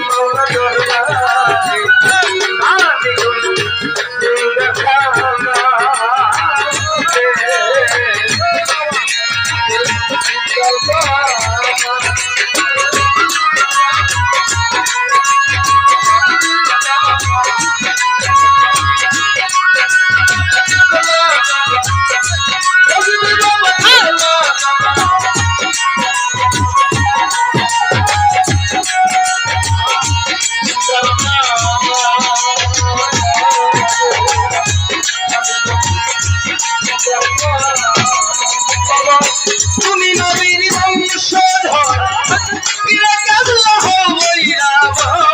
মাওলা দরবারে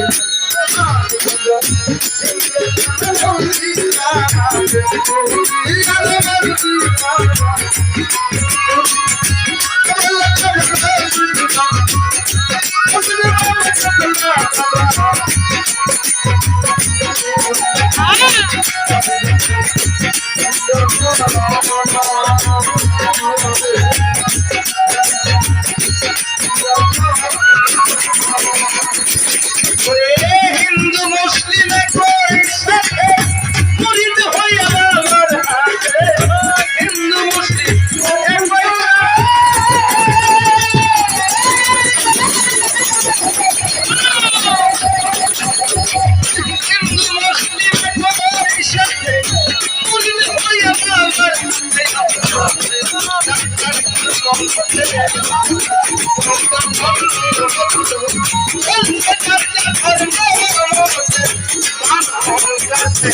Thank you. I'm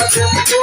আশেকের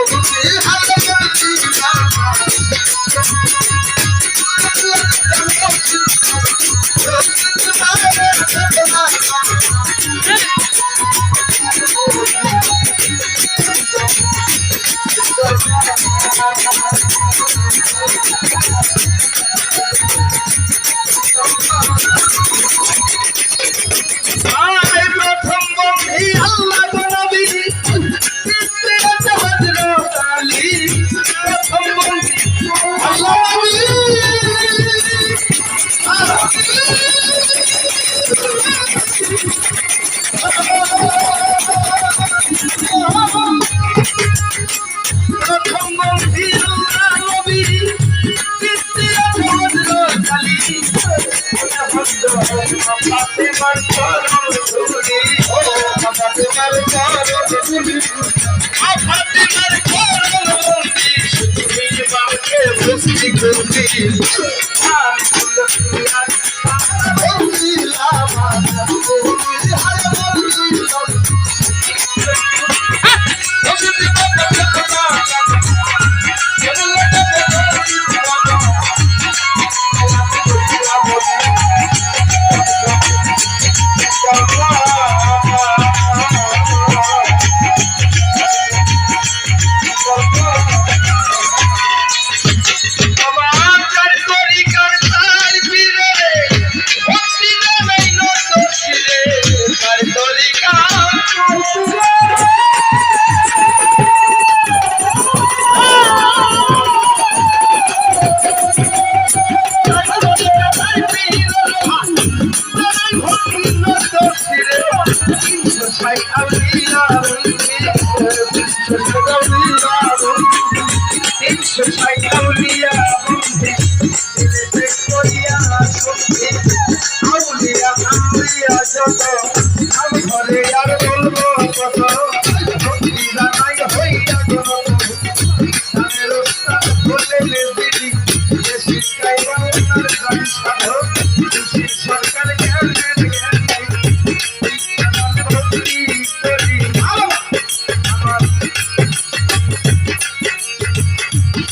Thank you.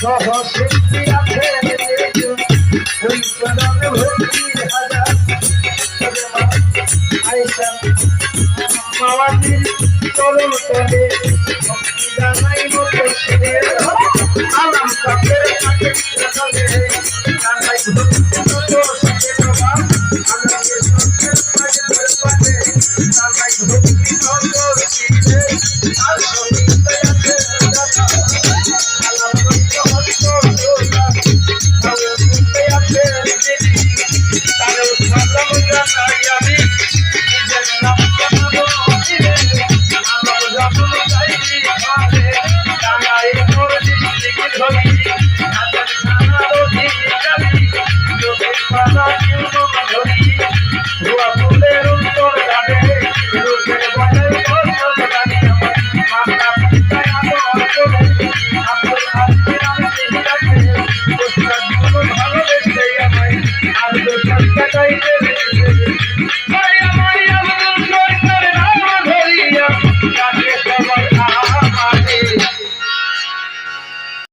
সহশক্তি আছে ওই প্রধান ভক্তি হাজার আইসা মাওয়াজির চরণ তলে ভক্তি জানাই মতো সে আমার Come